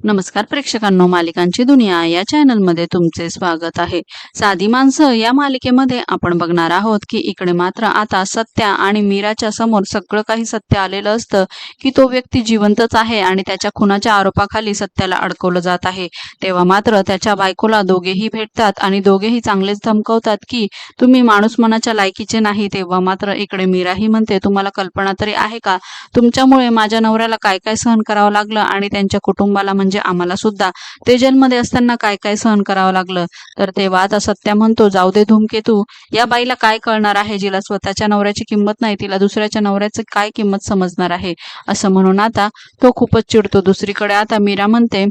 नमस्कार प्रेक्षकांनो मालिकांची दुनिया या चॅनलमध्ये तुमचे स्वागत आहे. साधी माणसं या मालिकेमध्ये आपण बघणार आहोत की इकडे मात्र आता सत्या आणि मीराच्या समोर सगळं काही सत्य आलेलं असतं की तो व्यक्ती जिवंतच आहे आणि त्याच्या खुनाच्या आरोपाखाली सत्याला अडकवलं जात आहे. तेव्हा मात्र त्याच्या बायकोला दोघेही भेटतात आणि दोघेही चांगलेच धमकवतात की तुम्ही माणूस मनाच्या लायकीचे नाही. तेव्हा मात्र इकडे मीराही म्हणते तुम्हाला कल्पना तरी आहे का? तुमच्यामुळे माझ्या नवऱ्याला काय काय सहन करावं लागलं आणि त्यांच्या कुटुंबाला म्हणजे आम्हाला सुद्धा. ते जन्मदे असताना काय काय सहन करावं लागलं? तर तेव्हा आता सत्या म्हणतो जाऊ दे धूमकेतू या बाईला काय कळणार आहे जिला स्वतःच्या नवऱ्याची किंमत नाही तिला दुसऱ्याच्या नवऱ्याची काय किंमत समजणार आहे? असं म्हणून आता तो खूपच चिडतो. दुसरीकडे आता मीरा म्हणते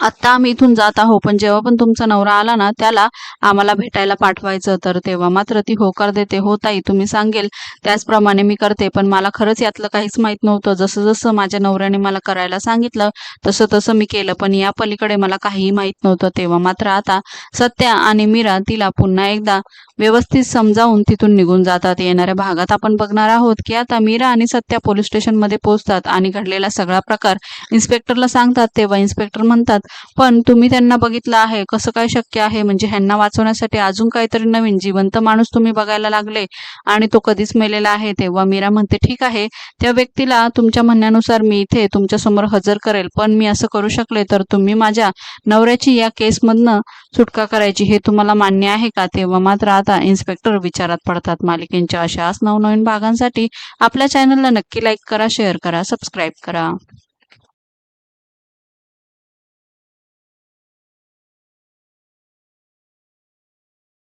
आत्ता आम्ही इथून जात आहो पण जेव्हा पण तुमचा नवरा आला ना त्याला आम्हाला भेटायला पाठवायचं तर तेव्हा मात्र ती होकार देते. हो ताई तुम्ही सांगेल त्याचप्रमाणे मी करते पण मला खरंच यातलं काहीच माहीत नव्हतं. जसं जसं माझ्या नवऱ्याने मला करायला सांगितलं तसं तसं मी केलं पण या पलीकडे मला काहीही माहीत नव्हतं. तेव्हा मात्र आता सत्या आणि मीरा तिला पुन्हा एकदा व्यवस्थित समजावून तिथून निघून जातात. येणाऱ्या भागात आपण बघणार आहोत की आता मीरा आणि सत्या पोलीस स्टेशनमध्ये पोहोचतात आणि घडलेला सगळा प्रकार इन्स्पेक्टरला सांगतात. तेव्हा इन्स्पेक्टर म्हणतात पण तुम्ही त्यांना बघितलं आहे कसं काय शक्य आहे? म्हणजे ह्यांना वाचवण्यासाठी अजून काहीतरी नवीन जिवंत माणूस तुम्ही बघायला लागले आणि तो कधीच मेलेला आहे तेव्हा मीरा म्हणते ठीक आहे त्या व्यक्तीला तुमच्या म्हणण्यानुसार मी इथे तुमच्यासमोर हजर करेल पण मी असं करू शकले तर तुम्ही माझ्या नवऱ्याची या केसमधनं सुटका करायची हे तुम्हाला मान्य आहे का? तेव्हा मात्र आता इन्स्पेक्टर विचारात पडतात. मालिकेंच्या अशाच नवनवीन भागांसाठी आपल्या चॅनलला नक्की लाईक करा शेअर करा सबस्क्राईब करा.